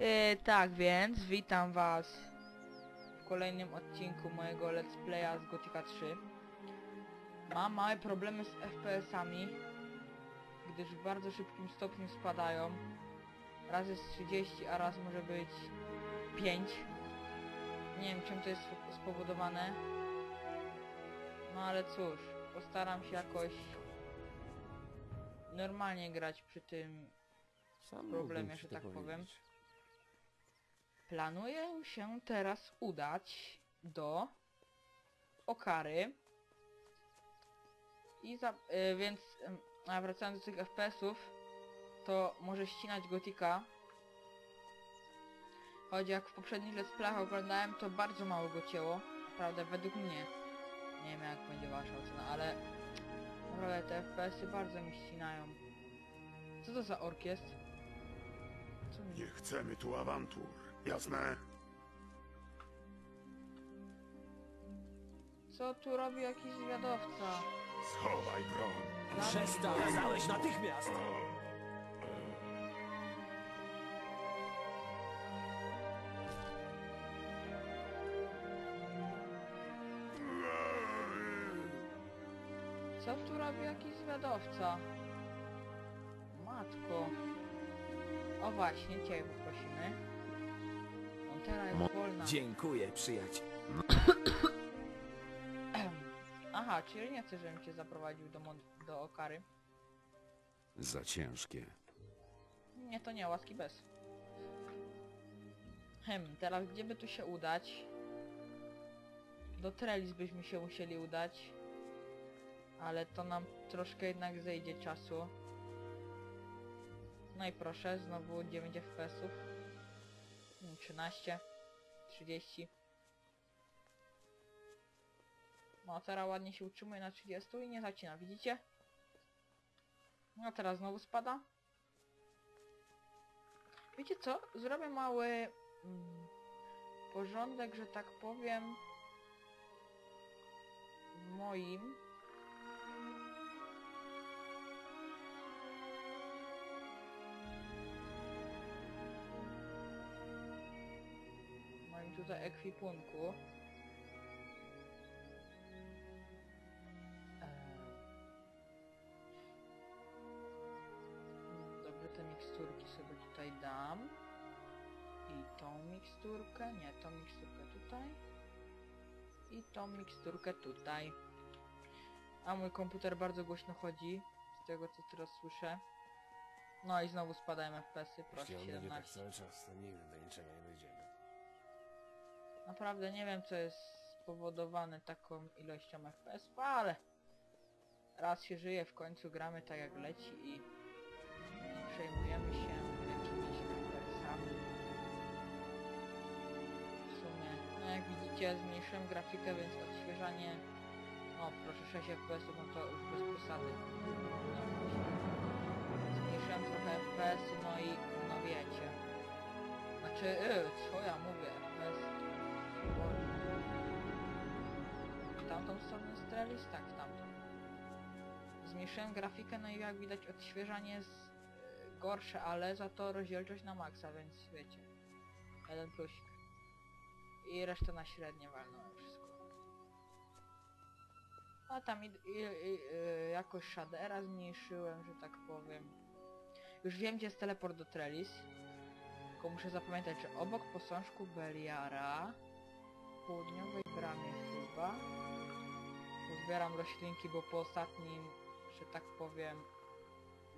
Yy, tak więc, witam was w kolejnym odcinku mojego Let's Playa z Gothica 3. Mam małe problemy z FPS-ami, gdyż w bardzo szybkim stopniu spadają. Raz jest 30, a raz może być 5. Nie wiem czym to jest spo- spowodowane. No ale cóż, postaram się jakoś normalnie grać przy tym Sam problemie, że tak powiem. Planuję się teraz udać do Okary. I za, y, więc a wracając do tych FPS-ów, to może ścinać Gotika. Choć jak w poprzednich Let's Playach oglądałem, to bardzo mało go cięło. Naprawdę, według mnie. Nie wiem jak będzie wasza ocena, ale naprawdę te FPS-y bardzo mi ścinają. Co to za ork jest? Co mi... Nie chcemy tu awantur, jasne? Co tu robi jakiś zwiadowca? Schowaj broń. Przestań! Kazałeś natychmiast! Co tu robi jakiś zwiadowca? Matko. O właśnie, ciebie poprosimy. Mo- wolna. Dziękuję, przyjaciel. Aha, czyli nie chcesz, żebym cię zaprowadził do, mon- do Okary? Za ciężkie. Nie, to nie, łaski bez. Hem, teraz gdzie by tu się udać? Do Trellis byśmy się musieli udać. Ale to nam troszkę jednak zejdzie czasu. No i proszę, znowu 9 FPS-ów. Mm, 13. 30. No teraz ładnie się utrzymuje na 30 i nie zacina, widzicie? No teraz znowu spada. Wiecie co? Zrobię mały mm, porządek, że tak powiem moim tutaj ekwipunku Eee, Dobrze, te miksturki sobie tutaj dam. I tą miksturkę, nie, tą miksturkę tutaj. I tą miksturkę tutaj. A mój komputer bardzo głośno chodzi, z tego co teraz słyszę. No i znowu spadają FPS-y, proszę Jeśli on będzie tak 17. cały czas, to nigdy do niczego nie dojdziemy. Naprawdę nie wiem co jest spowodowane taką ilością FPS, ale raz się żyje, w końcu gramy tak jak leci i nie przejmujemy się jakimiś FPS-ami. W sumie, no jak widzicie zmniejszyłem grafikę, więc odświeżanie, no proszę 6 FPS, no to już bez przesady. No, zmniejszyłem trochę FPS, no i no wiecie. Znaczy, yy, co ja mówię, tamtą stronę Strelis? Tak, w tamtą. Zmniejszyłem grafikę, no i jak widać odświeżanie jest e, gorsze, ale za to rozdzielczość na maksa, więc wiecie. Jeden plusik. I resztę na średnie walnąłem wszystko. A tam i, i, i, jakoś shadera zmniejszyłem, że tak powiem. Już wiem, gdzie jest teleport do Trellis. Tylko muszę zapamiętać, że obok posążku Beliara południowej bramie chyba. Pozbieram roślinki, bo po ostatnim, że tak powiem,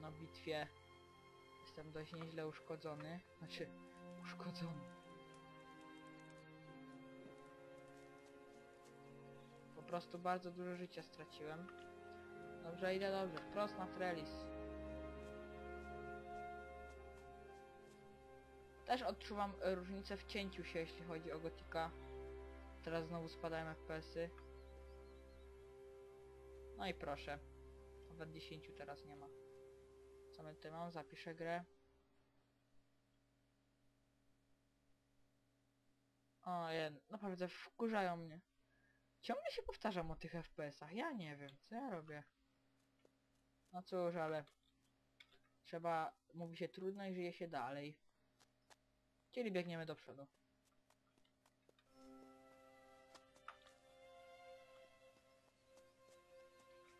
no bitwie jestem dość nieźle uszkodzony. Znaczy, uszkodzony. Po prostu bardzo dużo życia straciłem. Dobrze, idę dobrze. Wprost na Trellis. Też odczuwam różnicę w cięciu się, jeśli chodzi o Gotika. Teraz znowu spadają FPS-y. No i proszę. Nawet 10 teraz nie ma. Co my tutaj mam? Zapiszę grę. O, naprawdę wkurzają mnie. Ciągle się powtarzam o tych FPS-ach. Ja nie wiem, co ja robię. No cóż, ale... Trzeba... Mówi się trudno i żyje się dalej. Czyli biegniemy do przodu.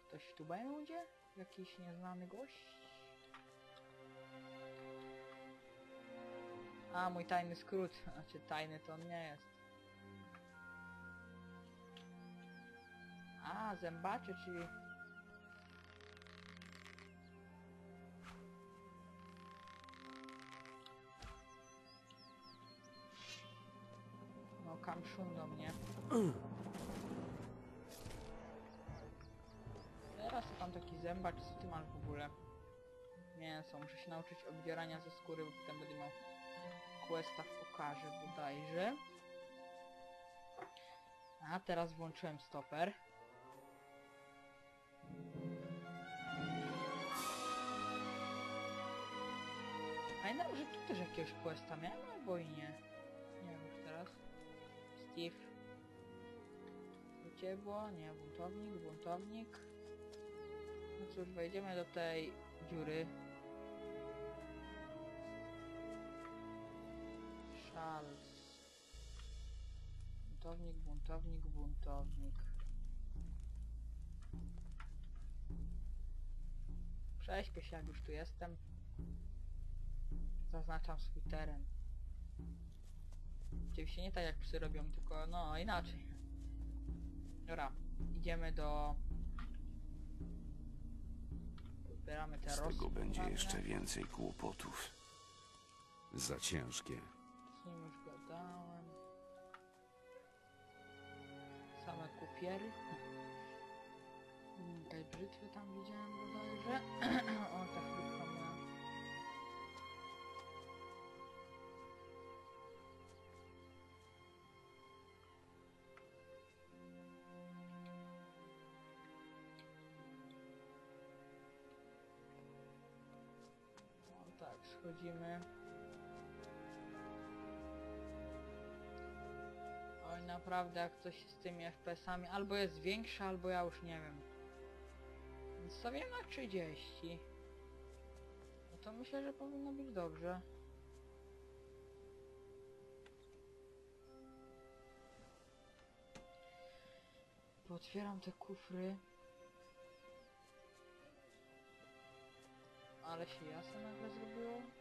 Ktoś tu będzie? Jakiś nieznany gość? A, mój tajny skrót. Znaczy tajny to on nie jest. A, zębacze, czyli... No, kamszun do mnie. taki zębacz, co ty masz w ogóle? Mięso, muszę się nauczyć obdzierania ze skóry, bo potem będę miał questa w okarze bodajże. A teraz włączyłem stoper. Pamiętam, że tu też jakiegoś questa miałem, albo i nie. Nie wiem już teraz. Steve. Ciebło, nie, buntownik, buntownik. Cóż, wejdziemy do tej dziury. Charles. Buntownik, buntownik, buntownik. Prześpię się, jak już tu jestem. Zaznaczam swój teren. Oczywiście nie tak jak psy robią, tylko no inaczej. Dobra, idziemy do... Zbieramy te Z tego będzie jeszcze więcej kłopotów. Za ciężkie. Z nim już gadałem. Same kupiery. Mm, Tej brzytwy tam widziałem bodajże. o, ta schodzimy. Oj, naprawdę, jak coś z tymi FPS-ami, albo jest większa, albo ja już nie wiem. Stawiam na 30. No to myślę, że powinno być dobrze. Otwieram te kufry. Ale się jasno nagle zrobiło.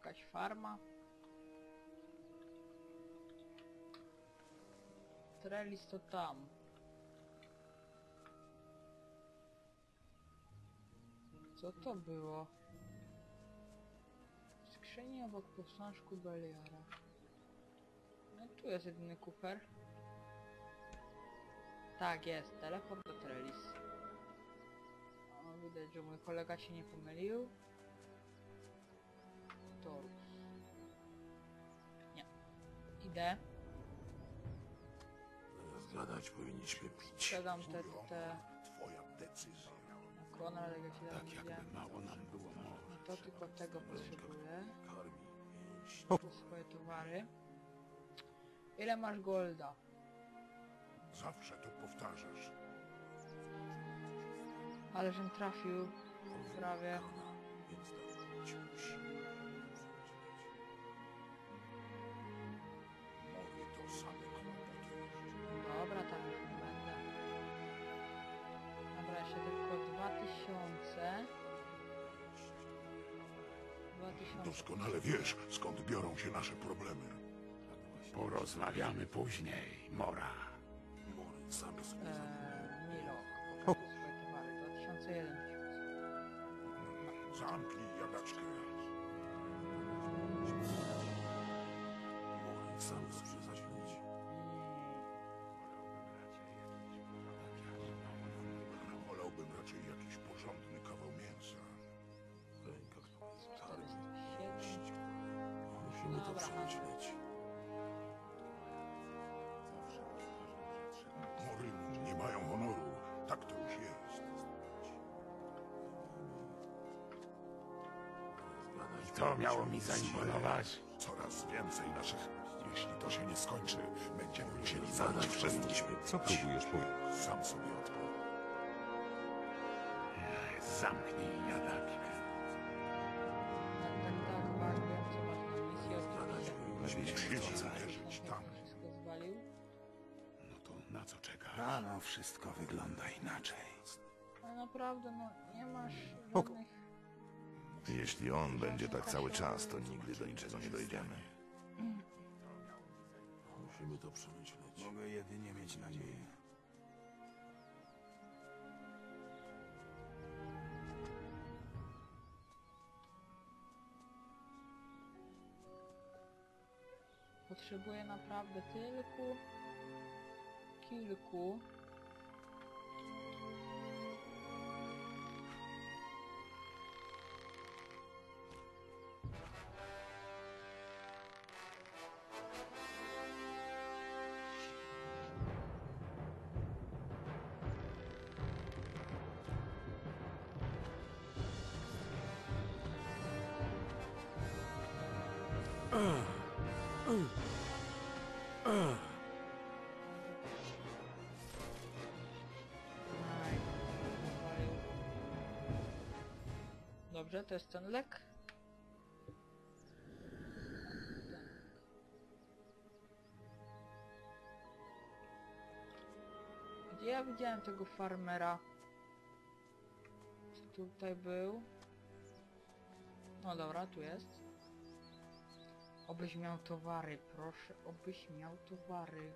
Jakaś farma. Trellis to tam. Co to było? Skrzyni obok posążku Beliara. No tu jest jedyny kufer. Tak jest, teleport do Trellis. O, widać, że mój kolega się nie pomylił. Torus. Nie. Idę. Zgadać powinniśmy pić. Sprzedam te, te Twoja decyzja. Konrad, jak ja się tam Tak jakby mało nam było mowy. To tylko tego potrzebuję. Karmi mięśnie. Te swoje towary. Ile masz golda? Zawsze to powtarzasz. Ale żem trafił. Prawie. Więc tak. Doskonale wiesz, skąd biorą się nasze problemy. Porozmawiamy później, Mora. Eee, Milo. Pokażę swoje towary. 2001 miesiąc. Zamknij jadaczkę. Zawsze masz nie mają honoru. Tak to już jest. Tak I to miało mi zaimponować. Coraz więcej naszych... Jeśli to się nie skończy, będziemy musieli zabrać wszystkich. Co próbujesz powiedzieć? Sam sobie odpowiem. Zamknij jadalnik. Oczywiście. Przyjdź uderzyć tam. Wszystko zwalił. No to na co czekasz? Rano wszystko wygląda inaczej. Ale naprawdę, no, nie masz Ok. żadnych... Jeśli on będzie tak cały czas, to nigdy do niczego nie dojdziemy. Musimy to przemyśleć. Mogę jedynie mieć nadzieję. Potrzebuję naprawdę tylko... Kilku... Zwalił. Dobrze, to jest ten lek. Gdzie ja widziałem tego farmera? Co tutaj był? No dobra, tu jest. Obyś miał towary, proszę, obyś miał towary.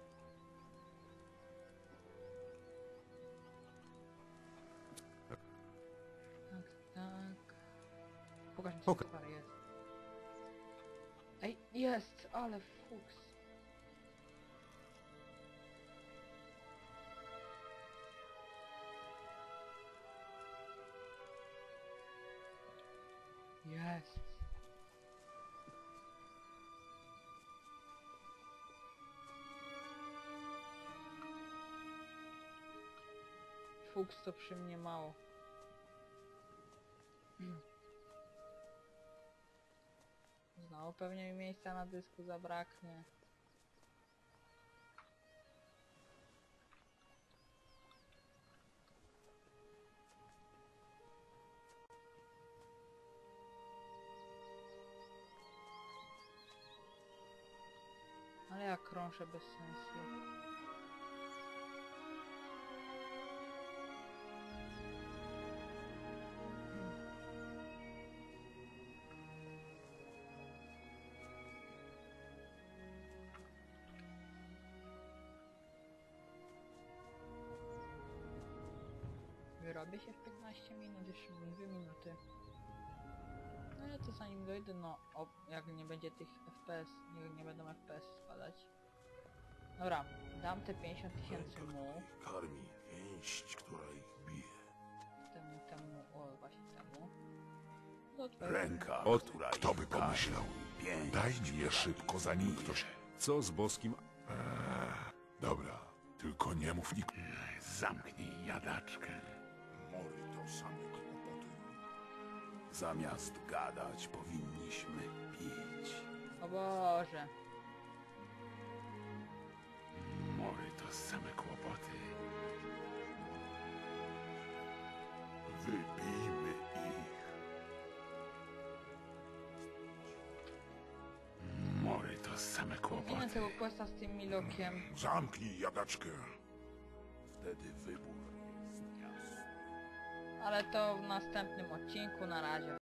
Tak, tak. Pokaż mi, co Oka. towary jest. Ej, jest, ale fuks. Jest. Fuks to przy mnie mało. Znowu pewnie mi miejsca na dysku zabraknie. Ale ja krążę bez sensu. Wyrobię się w 15 minut, jeszcze mam 2 minuty. No ja to zanim dojdę, no jak nie będzie tych FPS, nie, nie będą FPS spadać. Dobra, dam te 50 tysięcy mu, Karmi pięść, która ich bije. temu, temu, o właśnie temu. Twojego- Ręka, Od- która Kto by pomyślał? Daj mi je szybko, zanim ktoś... Co z boskim... Dobra, tylko nie mów nikt. Zamknij jadaczkę. Mory to same kłopoty. Zamiast gadać, powinniśmy pić. O Boże. Mory to same kłopoty. Wybijmy ich. Mory to same kłopoty. wiem tego questa z tym Milokiem. Zamknij jadaczkę. Wtedy jasny. Ale to w następnym odcinku, na razie.